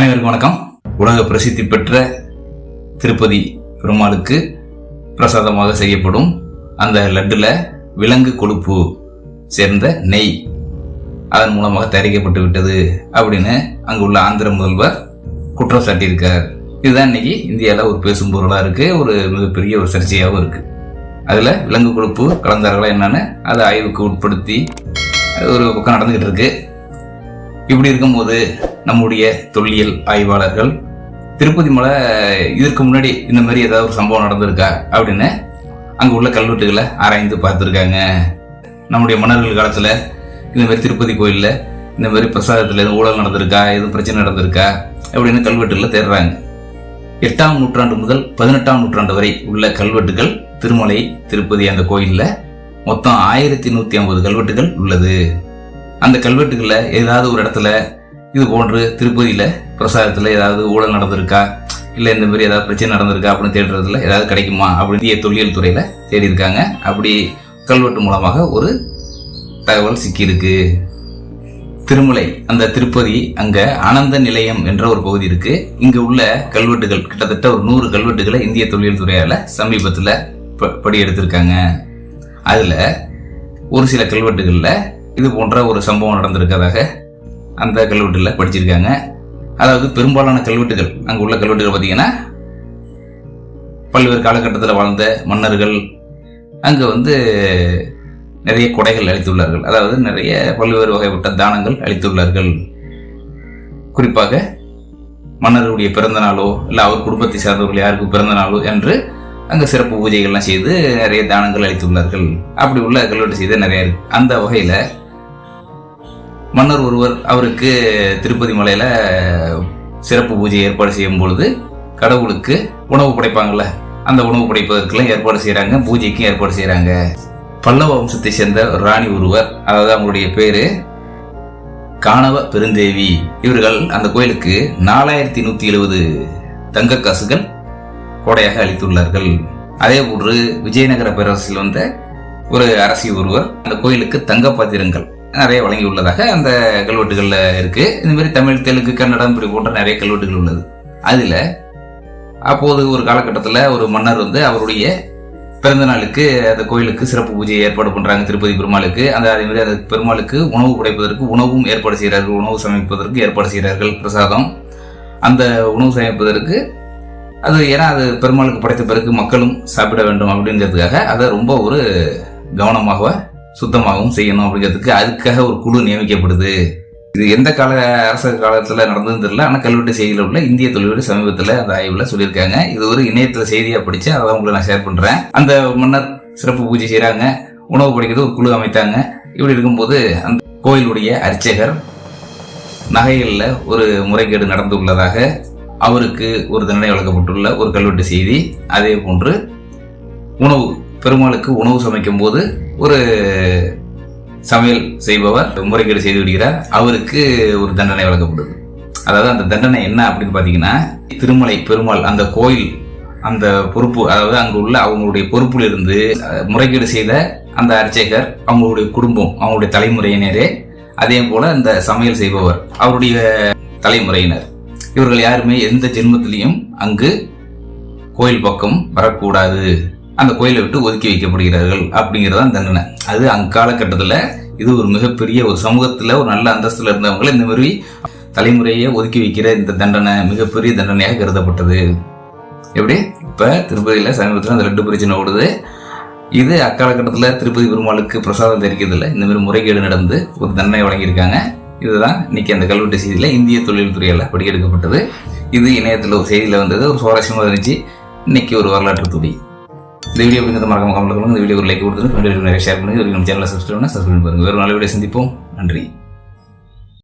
அனைவருக்கும் வணக்கம். உலக பிரசித்தி பெற்ற திருப்பதி பெருமாளுக்கு பிரசாதமாக செய்யப்படும் அந்த லட்டுல விலங்கு கொழுப்பு சேர்ந்த நெய் அதன் மூலமாக தயாரிக்கப்பட்டு விட்டது அப்படின்னு அங்கு உள்ள ஆந்திர முதல்வர் குற்றம் சாட்டியிருக்கார். இதுதான் இன்னைக்கு இந்தியாவில் ஒரு பேசும் பொருளாக இருக்கு ஒரு மிகப்பெரிய ஒரு சர்ச்சையாகவும் இருக்கு. அதில் விலங்கு கொழுப்பு கலந்தார்களா என்னன்னு அதை ஆய்வுக்கு உட்படுத்தி ஒரு பக்கம் நடந்துகிட்டு இருக்கு. இப்படி இருக்கும்போது நம்முடைய தொல்லியல் ஆய்வாளர்கள் திருப்பதி மலை இதற்கு முன்னாடி இந்த மாதிரி ஏதாவது ஒரு சம்பவம் நடந்திருக்கா? அப்படின்னு அங்கே உள்ள கல்வெட்டுகளை ஆராய்ந்து பார்த்துருக்காங்க. நம்முடைய மன்னர்கள் காலத்தில் இந்த மாதிரி திருப்பதி கோயிலில் இந்த மாதிரி பிரசாதத்தில் எதுவும் ஊழல் நடந்திருக்கா? எதுவும் பிரச்சனை நடந்திருக்கா? அப்படின்னு கல்வெட்டுகளை தேடுறாங்க. எட்டாம் நூற்றாண்டு முதல் பதினெட்டாம் நூற்றாண்டு வரை உள்ள கல்வெட்டுகள் திருமலை திருப்பதி அந்த கோயிலில் மொத்தம் ஆயிரத்தி நூற்றி ஐம்பது கல்வெட்டுகள் உள்ளது. அந்த கல்வெட்டுகளில் ஏதாவது ஒரு இடத்துல இது போன்று திருப்பதியில் பிரசாதத்தில் ஏதாவது ஊழல் நடந்திருக்கா? இல்லை இந்த மாதிரி ஏதாவது பிரச்சனை நடந்திருக்கா அப்படின்னு தேடுறதுல ஏதாவது கிடைக்குமா? அப்படின்னு இந்திய தொல்லியல் துறையில் தேடி இருக்காங்க அப்படி கல்வெட்டு மூலமாக ஒரு தகவல் சிக்கியிருக்கு. திருமலை அந்த திருப்பதி அங்க ஆனந்த நிலையம் என்ற ஒரு பகுதி இருக்கு. இங்க உள்ள கல்வெட்டுகள் கிட்டத்தட்ட ஒரு நூறு கல்வெட்டுகளை இந்திய தொழில் துறையால சமீபத்தில் ப- படி எடுத்திருக்காங்க. அதுல ஒரு சில கல்வெட்டுகளில் இது போன்ற ஒரு சம்பவம் நடந்திருக்கிறதாக அந்த கல்வெட்டில் படிச்சிருக்காங்க. அதாவது பெரும்பாலான கல்வெட்டுகள் அங்கே உள்ள கல்வெட்டுகள் பார்த்தீங்கன்னா பல்வேறு காலகட்டத்தில் வாழ்ந்த மன்னர்கள் அங்கே வந்து நிறைய கொடைகள் அளித்துள்ளார்கள். அதாவது நிறைய பல்வேறு வகைப்பட்ட தானங்கள் அளித்துள்ளார்கள். குறிப்பாக மன்னருடைய பிறந்த நாளோ இல்லை அவர் குடும்பத்தை சார்ந்தவர்கள் யாருக்கு பிறந்த நாளோ என்று அங்கே சிறப்பு பூஜைகள்லாம் செய்து நிறைய தானங்கள் அளித்துள்ளார்கள். அப்படி உள்ள கல்வெட்டு செய்த நிறைய இருக்கு அந்த வகையில் மன்னர் ஒருவர் அவருக்கு திருப்பதி மலையில் சிறப்பு பூஜை ஏற்பாடு செய்யும் பொழுது கடவுளுக்கு உணவு படைப்பாங்கள்ல அந்த உணவு படைப்பதற்கெல்லாம் ஏற்பாடு செய்கிறாங்க பூஜைக்கும் ஏற்பாடு செய்கிறாங்க பல்லவ வம்சத்தை சேர்ந்த ஒரு ராணி ஒருவர் அதாவது அவங்களுடைய பேரு காணவ பெருந்தேவி. இவர்கள் அந்த கோயிலுக்கு நாலாயிரத்தி நூத்தி எழுபது தங்க காசுகள் கோடையாக அளித்துள்ளார்கள். அதே போன்று விஜயநகர பேரரசில் வந்த ஒரு அரசி ஒருவர் அந்த கோயிலுக்கு தங்க பாத்திரங்கள் நிறைய வழங்கி உள்ளதாக அந்த கல்வெட்டுகளில் இருக்குது இந்த மாதிரி தமிழ் தெலுங்கு கன்னடம் இப்படி போன்ற நிறைய கல்வெட்டுகள் உள்ளது. அதில் அப்போது ஒரு காலகட்டத்தில் ஒரு மன்னர் வந்து அவருடைய பிறந்த நாளுக்கு அந்த கோயிலுக்கு சிறப்பு பூஜையை ஏற்பாடு பண்ணுறாங்க திருப்பதி பெருமாளுக்கு. அந்த அதேமாதிரி அந்த பெருமாளுக்கு உணவு படைப்பதற்கு உணவும் ஏற்பாடு செய்கிறார்கள் உணவு சமைப்பதற்கு ஏற்பாடு செய்கிறார்கள் பிரசாதம். அந்த உணவு சமைப்பதற்கு அது ஏன்னா அது பெருமாளுக்கு படைத்த பிறகு மக்களும் சாப்பிட வேண்டும் அப்படிங்கிறதுக்காக அதை ரொம்ப ஒரு கவனமாக சுத்தமாகவும் செய்யணும் அப்படிங்கிறதுக்கு அதுக்காக ஒரு குழு நியமிக்கப்படுது. இது எந்த கால அரச காலத்தில் நடந்ததுன்னு தெரியல. ஆனால் கல்வெட்டு செய்தியில் உள்ள இந்திய தொழில்நுட்ப சமீபத்தில் அந்த ஆய்வில் சொல்லியிருக்காங்க. இது ஒரு இணையத்தில் செய்தியாக படித்து அதை உங்களை நான் ஷேர் பண்ணுறேன் அந்த மன்னர் சிறப்பு பூஜை செய்கிறாங்க உணவு படைக்கிறது ஒரு குழு அமைத்தாங்க. இப்படி இருக்கும்போது அந்த கோயிலுடைய அர்ச்சகர் நகைகளில் ஒரு முறைகேடு நடந்துள்ளதாக அவருக்கு ஒரு தண்டனை வழங்கப்பட்டுள்ள ஒரு கல்வெட்டு செய்தி. அதே போன்று உணவு பெருமாளுக்கு உணவு சமைக்கும் போது ஒரு சமையல் செய்பவர் முறைகேடு செய்து விடுகிறார். அவருக்கு ஒரு தண்டனை வழங்கப்படுது. அதாவது அந்த தண்டனை என்ன அப்படின்னு பார்த்தீங்கன்னா திருமலை பெருமாள் அந்த கோயில் அந்த பொறுப்பு அதாவது அங்கு உள்ள அவங்களுடைய பொறுப்பில் இருந்து முறைகேடு செய்த அந்த அர்ச்சகர் அவங்களுடைய குடும்பம் அவங்களுடைய தலைமுறையினரே அதே போல இந்த சமையல் செய்பவர் அவருடைய தலைமுறையினர். இவர்கள் யாருமே எந்த ஜென்மத்திலையும் அங்கு கோயில் பக்கம் வரக்கூடாது. அந்த கோயிலை விட்டு ஒதுக்கி வைக்கப்படுகிறார்கள் அப்படிங்கிறதான் தண்டனை. அது அக்காலகட்டத்தில் இது ஒரு மிகப்பெரிய ஒரு சமூகத்தில் ஒரு நல்ல அந்தஸ்தில் இருந்தவங்களை இந்த மாதிரி தலைமுறையை ஒதுக்கி வைக்கிற இந்த தண்டனை மிகப்பெரிய தண்டனையாக கருதப்பட்டது. எப்படி? இப்போ திருப்பதியில் சமீபத்தில் அந்த லட்டு பிரச்சனை ஓடுது. இது அக்காலகட்டத்தில் திருப்பதி பெருமாளுக்கு பிரசாதம் தெரிக்கிறதுல இந்த மாதிரி முறைகேடு நடந்து ஒரு தண்டனை வழங்கியிருக்காங்க. இதுதான் இன்னைக்கு அந்த கல்வெட்டு செய்தியில் இந்திய தொழில்துறையால் படிக்கெடுக்கப்பட்டது இது இணையத்தில் ஒரு செய்தியில் வந்தது. ஒரு சுவாரஸ்யமாக இருந்துச்சு. இன்னைக்கு ஒரு வரலாற்று துடி இந்த வீடியோ அப்படிங்கிறத மறக்காம கமெண்ட் பண்ணுங்க இந்த வீடியோ ஒரு லைக் கொடுத்துருங்க. நிறைய ஷேர் பண்ணுங்க. நம்ம சேனலை சப்ஸ்கிரைப் பண்ணால் சப்ஸ்கிரைப் பண்ணுங்க. வேறு நல்ல வீடியோ சந்திப்போம். நன்றி.